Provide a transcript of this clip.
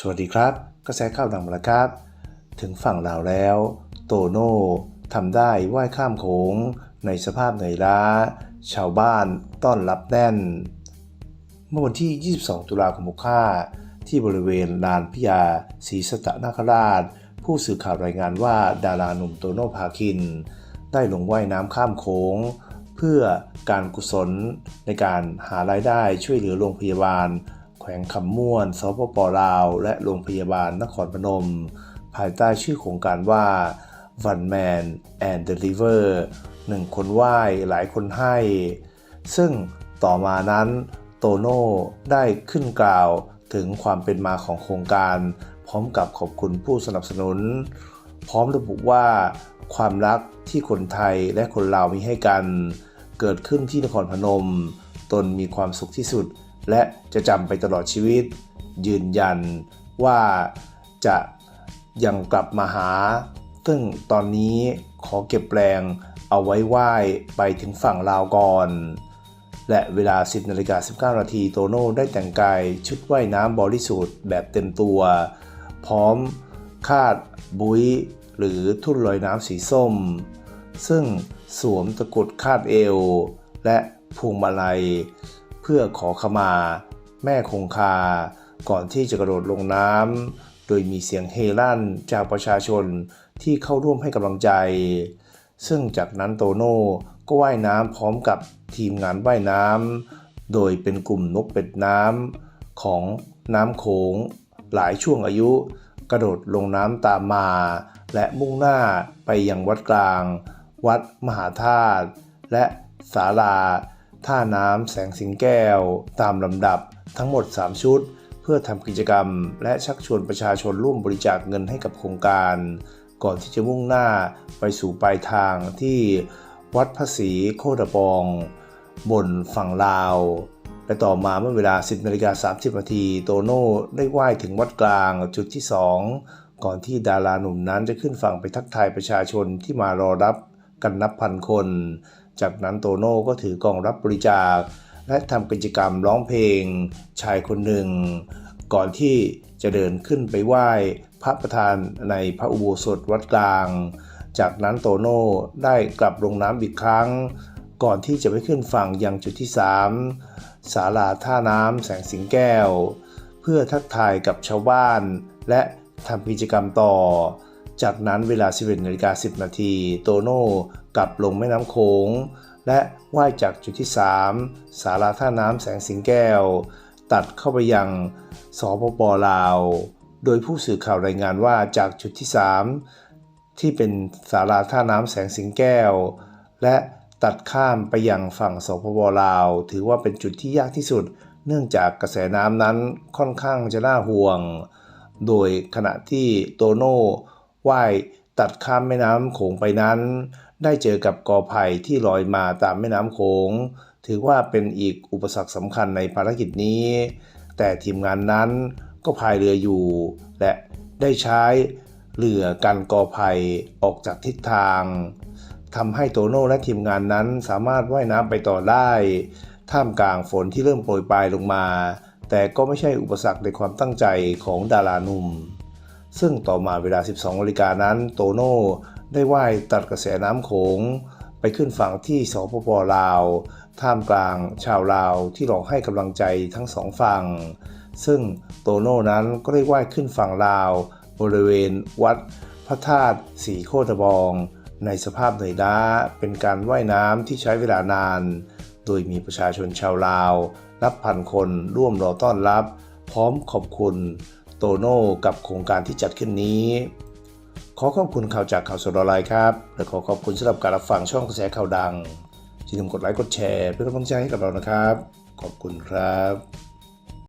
สวัสดีครับ กระแสข่าวดังมาแล้วครับ ถึงฝั่งลาวแล้ว โตโน่ทำได้ว่ายข้ามโขงในสภาพเหนื่อยล้า ชาวบ้านต้อนรับแน่น เมื่อวันที่ 22 ตุลาคม65ที่บริเวณลานพิยาศรีสตะนาคราช ผู้สื่อข่าวรายงานว่าดาราหนุ่มโตโน่พาคิน ได้ลงว่ายน้ำข้ามโขงเพื่อการกุศลในการหารายได้ช่วยเหลือโรงพยาบาล แขวงคำม่วนสปปลาว และโรงพยาบาลนครพนม ภายใต้ชื่อโครงการว่า One Man and Deliver หนึ่งคนไหว้หลายคนให้ ซึ่งต่อมานั้นโตโน่ได้ขึ้นกล่าวถึงความเป็นมาของโครงการ พร้อมกับขอบคุณผู้สนับสนุน พร้อมระบุว่า ความรักที่คนไทยและคนลาวมีให้กัน เกิดขึ้นที่นครพนม ตนมีความสุขที่สุด และจะจำไปตลอดชีวิต ยืนยันว่าจะยังกลับมาหา ซึ่งตอนนี้ขอเก็บแรงเอาไว้ไหว้ไปถึงฝั่งลาวก่อน และเวลา 10นาฬิกา19นาทีโตโน่ได้แต่งกายชุดว่ายน้ำบริสุทธิ์แบบเต็มตัว พร้อมคาดบุ้ยหรือทุ่นลอยน้ำสีส้ม ซึ่งสวมตะกรุดคาดเอว และพวงมาลัย เพื่อขอขมา แม่คงคา ก่อนที่จะกระโดดลงน้ำโดยมีเสียงเฮลั่นจากประชาชนที่เข้าร่วมให้กำลังใจ ซึ่งจากนั้นโตโน่ก็ว่ายน้ำพร้อมกับทีมงานว่ายน้ำโดยเป็นกลุ่มนกเป็ดน้ำของน้ำโขงหลายช่วงอายุ กระโดดลงน้ำตามมา และมุ่งหน้าไปยังวัดกลาง วัดมหาธาตุและศาลา ท่าน้ำแสงสิงแก้ว ตามลำดับทั้งหมด 3 ชุด เพื่อทำกิจกรรม และชักชวนประชาชนร่วมบริจาคเงินให้กับโครงการ ก่อนที่จะมุ่งหน้าไปสู่ปลายทางที่วัดพระศรีโคตรบอง บนฝั่งลาวและต่อมาเมื่อเวลา 10นาฬิกา30นาทีโตโน่ได้ว่ายถึงวัดกลางจุดที่ 2 ก่อนที่ดาราหนุ่มนั้นจะขึ้นฝั่งไปทักทายประชาชนที่มารอรับกันนับพันคน จากนั้นโตโน่ก็ถือกล่องรับบริจาค และทำกิจกรรมร้องเพลง ชายคนหนึ่ง ก่อนที่จะเดินขึ้นไปไหว้พระประธานในพระอุโบสถวัดกลาง จากนั้นโตโน่ได้กลับลงน้ำอีกครั้ง ก่อนที่จะไปขึ้นฝั่งยังจุดที่ 3 ศาลาท่าน้ำแสงสิงแก้ว เพื่อทักทายกับชาวบ้าน และทำกิจกรรมต่อ จากนั้นเวลา 11นาฬิกา10 นาทีโตโน่กลับลงแม่น้ำโขงและว่ายจากจุดที่3ศาลาท่าน้ำแสงสิงแก้ว ตัดเข้าไปยังสปปลาว โดยผู้สื่อข่าวรายงานว่าจากจุดที่ 3 ที่เป็นศาลาท่าน้ำแสงสิงแก้ว และตัดข้ามไปยังฝั่งสปปลาว ถือว่าเป็นจุดที่ยากที่สุด เนื่องจากกระแสน้ำนั้นค่อนข้างจะน่าห่วง โดยขณะที่โตโน่ ว่ายตัดข้ามแม่น้ำโขงไปนั้น ได้เจอกับกอไผ่ที่ลอยมาตามแม่น้ำโขง ถือว่าเป็นอีกอุปสรรคสำคัญในภารกิจนี้ แต่ทีมงานนั้นก็พายเรืออยู่ และได้ใช้เรือกันกอไผ่ออกจากทิศทางทำให้โตโน่และทีมงานนั้นสามารถว่ายน้ำไปต่อได้ ท่ามกลางฝนที่เริ่มโปรยปลายลงมา แต่ก็ไม่ใช่อุปสรรคในความตั้งใจของดาราหนุ่ม ซึ่งต่อมาเวลา 12นาฬิกานั้น โตโน่ได้ว่ายตัดกระแสน้ำโขง ไปขึ้นฝั่งที่สปปลาว ท่ามกลางชาวลาวที่รอให้กำลังใจทั้งสองฝั่ง ซึ่งโตโน่นั้นก็ได้ว่ายขึ้นฝั่งลาว บริเวณวัดพระธาตุสีโคตบอง ในสภาพเหนื่อยล้าเป็นการว่ายน้ำที่ใช้เวลานาน โดยมีประชาชนชาวลาว นับพันคนร่วมรอต้อนรับ พร้อมขอบคุณ ตโน่กับโครงการที่จัดขึ้นนี้ ขอขอบคุณข่าวจากข่าวสดออนไลน์ครับ และขอขอบคุณสำหรับการรับฟังช่องกระแสข่าวดังอย่าลืมกดไลค์กดแชร์เพื่อเป็นกำลังใจให้กับเรานะครับ ขอบคุณครับ